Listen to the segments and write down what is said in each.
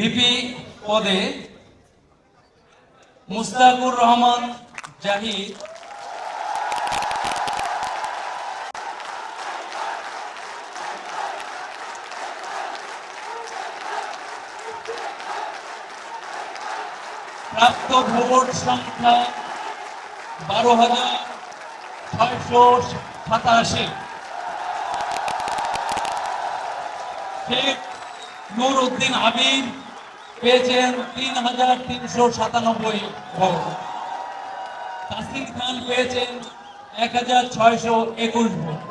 VP পদে মুস্তাকুর রহমান জাহিদ। প্রাপ্ত vote সংখ্যা বারো হাজার ছয়শো সাতাশি। শেখ নূর উদ্দিন হাবিব পেয়েছেন তিন হাজার তিনশো সাতানব্বই ভোট। তাসির খান পেয়েছেন এক হাজার ছয়শো একুশ ভোট।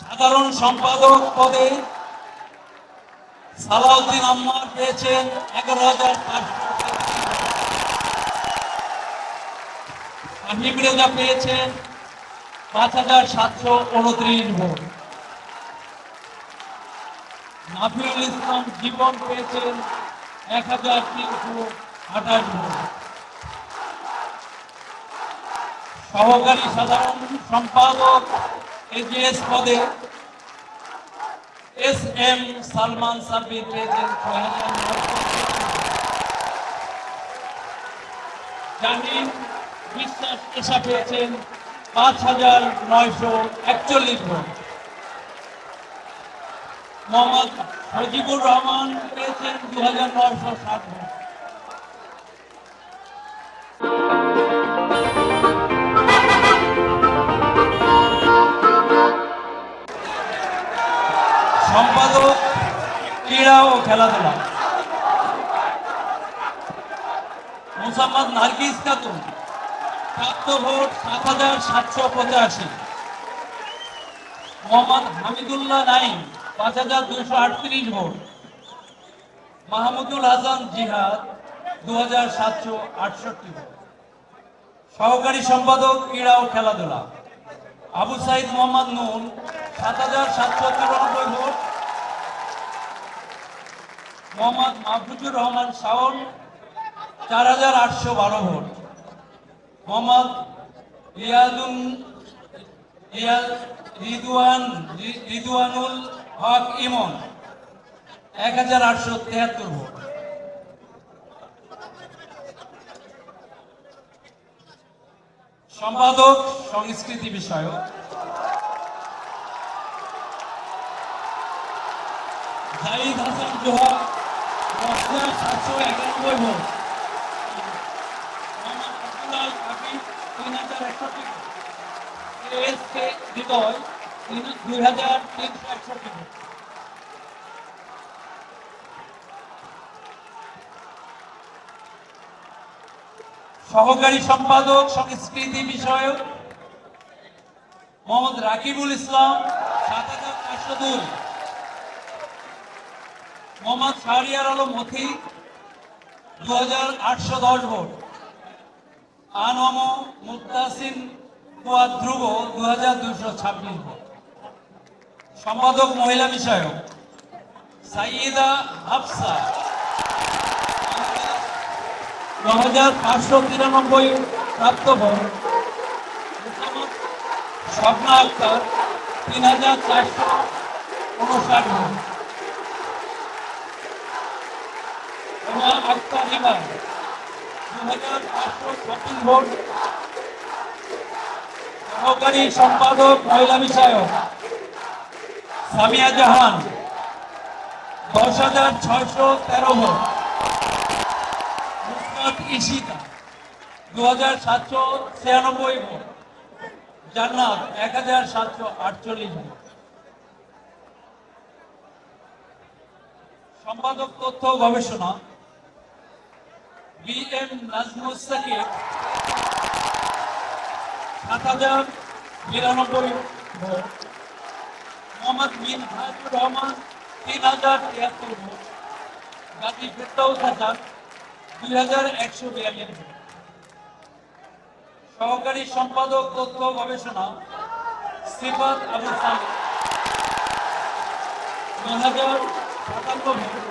সাধারণ সম্পাদক পদে সালাউদ্দিন আম্মার পেয়েছেন এগারো হাজার হাবিব রেজা পেয়েছেন পাঁচ হাজার সাতশো উনত্রিশ ভোট। নাফিউল ইসলাম জীবন পেয়েছেন এক হাজার তিনশো আঠাশ ভোট। সহকারী সাধারণ সম্পাদক এজিএস পদে এস এম সালমান সাব্বির পেয়েছেন ছয় হাজার জামিন বিশ্বাস পেশা পেয়েছেন পাঁচ হাজার নয়শো একচল্লিশ ভোট। মোহাম্মদ সজিবুর রহমান পেয়েছেন দু হাজার নয়শো ষাট ভোট। সম্পাদক ক্রীড়া ও খেলাধুলা। মোসাম্মদ নার্গিস খাতুন। প্রাপ্ত ভোট, সাত হাজার সাতশো পঁচাশি। মোহাম্মদ হামিদুল্লাহ নাইম, পাঁচ হাজার দুইশো আটত্রিশ ভোট। মাহমুদুল হাসান জিহাদ, দু হাজার সাতশো আটষট্টি ভোট। সহকারী সম্পাদক ক্রীড়া ও খেলাধুলা। আবু সাইদ মোহাম্মদ নুন, সাত হাজার সাতশো তিরানব্বই ভোট। মোহাম্মদ মাহফুজুর রহমান শাওন, চার হাজার আটশো বারো ভোট। মোহাম্মদ রিয়াজুন রিয়াজ রিদওয়ান, রি- হক ইমন। এক হাজার আটশো তেহাত্তর ভোট। সম্পাদক, সংস্কৃতি বিষয়ক। জাহিদ হাসান জোহর সাতশো একানব্বই ভোট মোহাম্মদ আব্দুল্লাহ হাবিব সহকারী সম্পাদক, সংস্কৃতি বিষয়ক, মোহাম্মদ রাকিবুল ইসলাম সাত হাজার চারশো দুই মোহাম্মদ শাহরিয়ার আলম মথি দু হাজার আটশো দশ ভোট। সম্পাদক মহিলা বিষয়ক, সাইয়েদা হাফসা। ন হাজার পাঁচশো তিরানব্বই প্রাপ্ত স্বপ্না আক্তার, তিন হাজার চারশো উনষাট আক্তার হিমা দু হাজার পাঁচশো ছাব্বিশ ভোট সহকারী সম্পাদক মহিলা বিষয়ক, সামিয়া জাহান, দশ হাজার ছয়শো তেরো ভোট। ইশিতা, দু হাজার সাতশো ছিয়ানব্বই ভোট। জান্নাত, এক হাজার সাতশো আটচল্লিশ ভোট। সম্পাদক তথ্য গবেষণা বি এম নাজমুস সাকিব সাত হাজার ভোট। মোহাম্মদ রহমান তিন হাজার তিয়াত্তর ভোট। গাজী ফেরদাউস দুই হাজার একশো বিয়াল্লিশ ভোট। সহকারী সম্পাদক তথ্য গবেষণা সিফাত আবু নয় হাজার সাতান্ন ভোট।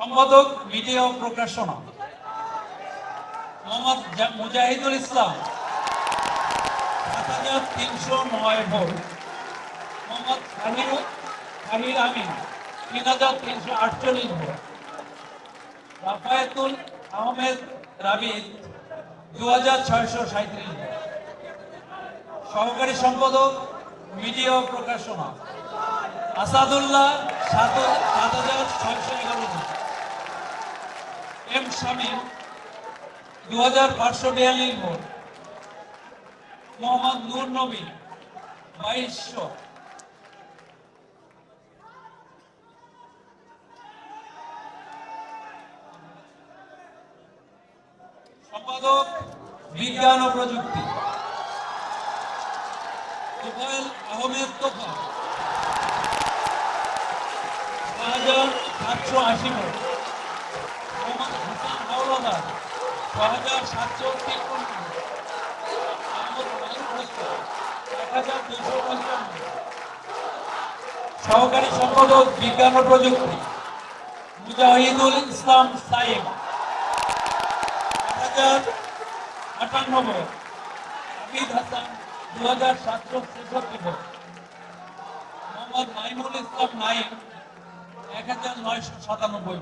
সম্পাদক মিডিয়া প্রকাশনা। মোহাম্মদ মুজাহিদুল ইসলাম। সাত হাজার তিনশো নয় ভোট। মোহাম্মদ খাহির আমিন। তিন হাজার তিনশো আটচল্লিশ ভোট। রাফায়েতুল আহমেদ রাবিদ দু হাজার ছয়শো সাঁত্রিশ সহকারী সম্পাদক, মিডিয়া প্রকাশনা। আসাদুল্লাহ সাত সাত হাজার ছয়শো এগারো এম শামীম দু হাজার পাঁচশো বিয়াল্লিশ ভোট। মোহাম্মদ নূর নবী বাইশশো সম্পাদক বিজ্ঞান ও প্রযুক্তি। আহমেদ সাতশো আশি হাজার সাতশো এক হাজার পঞ্চান্ন সহকারী সম্পাদক বিজ্ঞান ও প্রযুক্তি। মুজাহিদুল ইসলাম সাইম। এক হাজার আটান্ন ভোট হামিদ হাসান দু হাজার সাতশো ছেষট্টি এক হাজার নয়শো সাতানব্বই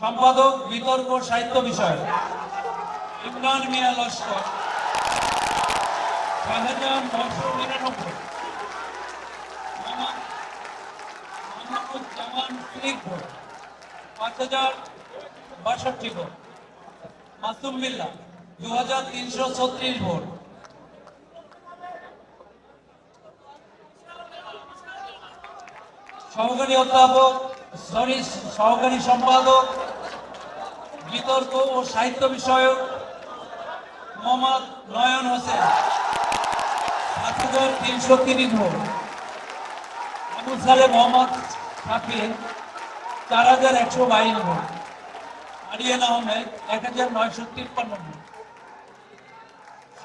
সম্পাদক বিতর্ক সাহিত্য বিষয় ইমরান মিয়া লস্কর হাজার নশো নিরানব্বই। ভোট পাঁচ হাজার বাষট্টি ভোট মাসুম বিল্লাহ দু হাজার তিনশো ছত্রিশ ভোট। সহকারী অধ্যাপক, সরি সহকারী সম্পাদক, বিতর্ক ও সাহিত্য বিষয়ক মোহাম্মদ নয়ন হোসেন। সাত হাজার তিনশো তিরিশ ভোট। আবু সালে মোহাম্মদ শাকিল চার হাজার একশো বাইশ ভোট। আরিয়ান আহমেদ, এক হাজার নয়শো তিপ্পান্ন ভোট।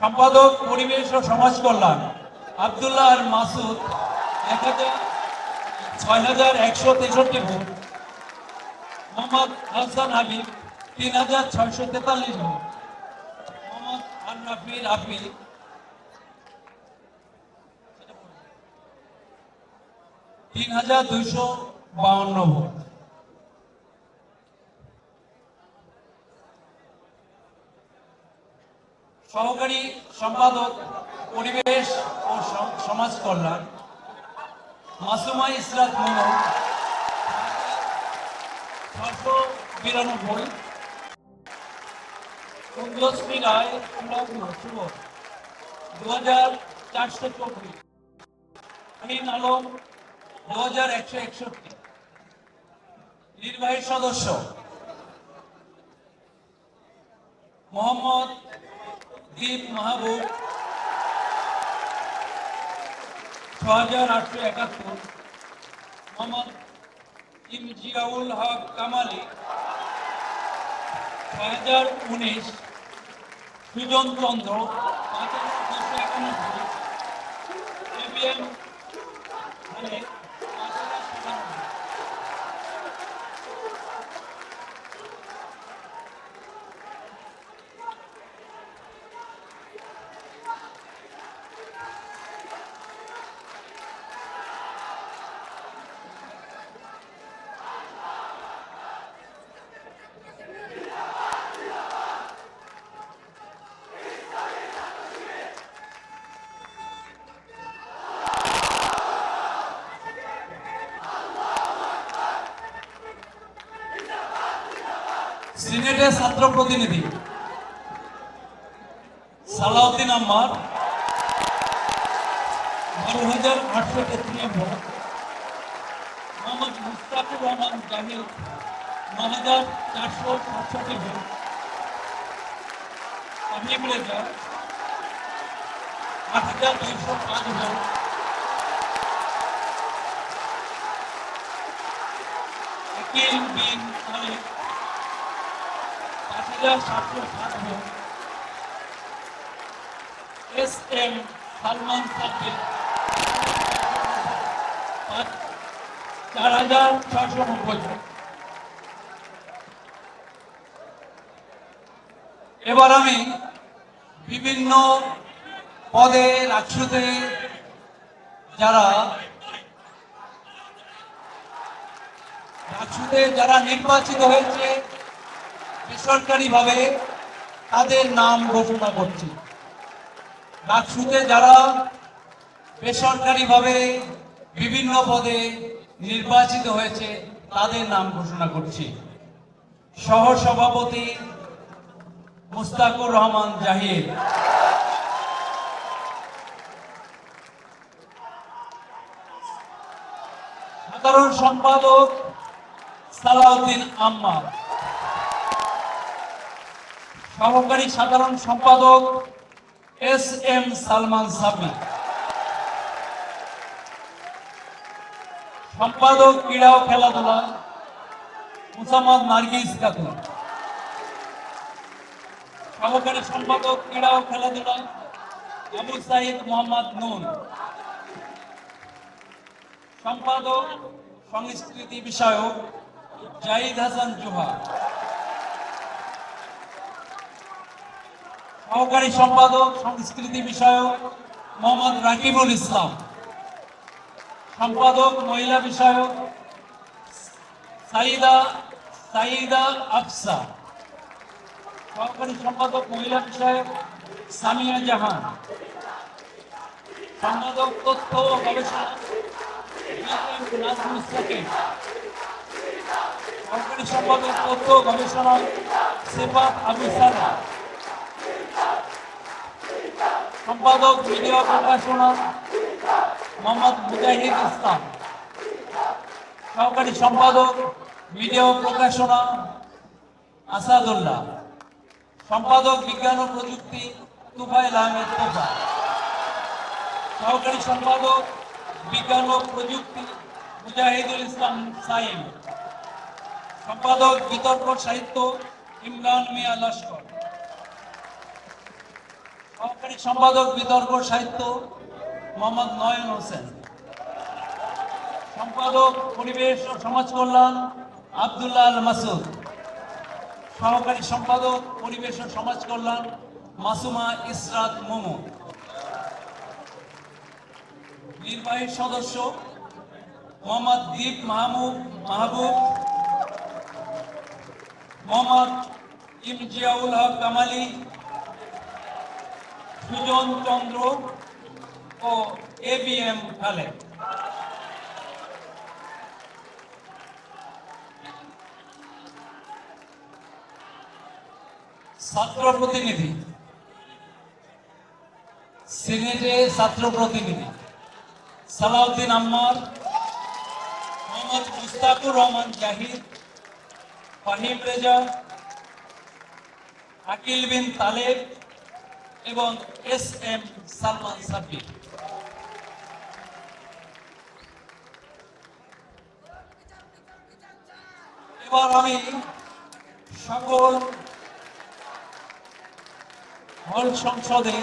সম্পাদক, পরিবেশ ও সমাজ কল্যাণ, আবদুল্লাহ আর মাসুদ এক হাজার ছয় হাজার একশো তেষট্টি ভোট। মোহাম্মদ হাসান হাবিব তিন হাজার ছয়শো তেতাল্লিশ ভোট। মোহাম্মদ আন্নাফি রাফি তিন হাজার দুইশো বাউন্ন ভোট। সহকারী সম্পাদক, পরিবেশ ও সমাজ কল্যাণ মাসুমা ইসরাত মোহন ছশো বিরানব্বই সন্ধ্যশ্রী রায় দু হাজার চারশো চব্বিশ আইন আলম হাজার একশো একষট্টি, নির্বাহী সদস্য, মোহাম্মদ দীপ মাহবুব ছ হাজার আটশো একাত্তর। মোহাম্মদ ইমজিয়াউল হক কামালি। ছ হাজার উনিশ। সুজন চন্দ্র। পাঁচ হাজার দুশো একানব্বই। এবিএম খালেক পাঁচ হাজার সাতানব্বই সিনেটের ছাত্র প্রতিনিধি। সালাউদ্দিন আম্মার বারো হাজার আটশো তেত্রিশ মুস্তাফুর রহমান জাহিদ ন হাজার চারশো সাতষট্টি ভোট। আট হাজার দুইশো পাঁচ vote. Bin S M Salman চার হাজার ছশো নব্বই। এবার আমি বিভিন্ন পদে রাষ্ট্রতে যারা রাষ্ট্রতে যারা নির্বাচিত হয়েছে বেসরকারিভাবে তাদের নাম ঘোষণা করছি। রাষ্ট্রতে যারা বেসরকারিভাবে বিভিন্ন পদে নির্বাচিত হয়েছে, তাদের নাম ঘোষণা করছি। সহ সভাপতি মুস্তাকুর রহমান জাহির সাধারণ সম্পাদক সালাউদ্দিন আম্মার সহকারী সাধারণ সম্পাদক এস এম সালমান সাবি সম্পাদক ক্রীড়া ও খেলাধুলা মুসাম্মদ নার্গিস খাতুন সহকারী সম্পাদক ক্রীড়া ও খেলাধুলা আবু সাইদ মোহাম্মদ নুন। সম্পাদক সংস্কৃতি বিষয়ক জাহিদ হাসান জোহা। সহকারী সম্পাদক, সংস্কৃতি বিষয়ক মোহাম্মদ রাকিবুল ইসলাম। সম্পাদক, মহিলা বিষয়ক সাইদা সাইদা আফসা। সহকারী সম্পাদক, মহিলা বিষয়ক সামিয়া জাহান। সম্পাদক, তথ্য ও গবেষণা সহকারী সম্পাদক, তথ্য গবেষণা সেফাত আবু সারা সম্পাদক, মিডিয়া প্রকাশনা মোহাম্মদ মুজাহিদ ইসলাম। সহকারী সম্পাদক, মিডিয়া ও প্রকাশনা আসাদুল্লাহ। সম্পাদক, বিজ্ঞান ও প্রযুক্তি, তুফাইল আহমেদ তোফা। সহকারী সম্পাদক, বিজ্ঞান ও প্রযুক্তি, মুজাহিদুল ইসলাম সাইম। সম্পাদক, বিতর্ক সাহিত্য, ইমরান মিয়া লস্কর। সহকারী সম্পাদক, বিতর্ক সাহিত্য মোহাম্মদ নয়ন হোসেন। সম্পাদক, পরিবেশ ও সমাজ কল্যাণ আবদুল্লাহ আল মাসুদ। সহকারী সম্পাদক, পরিবেশ ও সমাজ কল্যাণ মাসুমা ইসরাত মোমো। নির্বাহী সদস্য মোহাম্মদ দীপ মাহমুদ মাহবুব। মোহাম্মদ ইমজিয়াউল হক কামালি। সুজন চন্দ্র ও এ বি এম খালেদ ছাত্র প্রতিনিধি। সিনেটে ছাত্র প্রতিনিধি। সালাউদ্দিন আম্মার, মোহাম্মদ মুস্তাকুর রহমান জাহিদ, ফাহিম রেজা, আকিল বিন তালেব এবং এস এম সালমান সাব্বির এবার আমি সকল হল সংসদে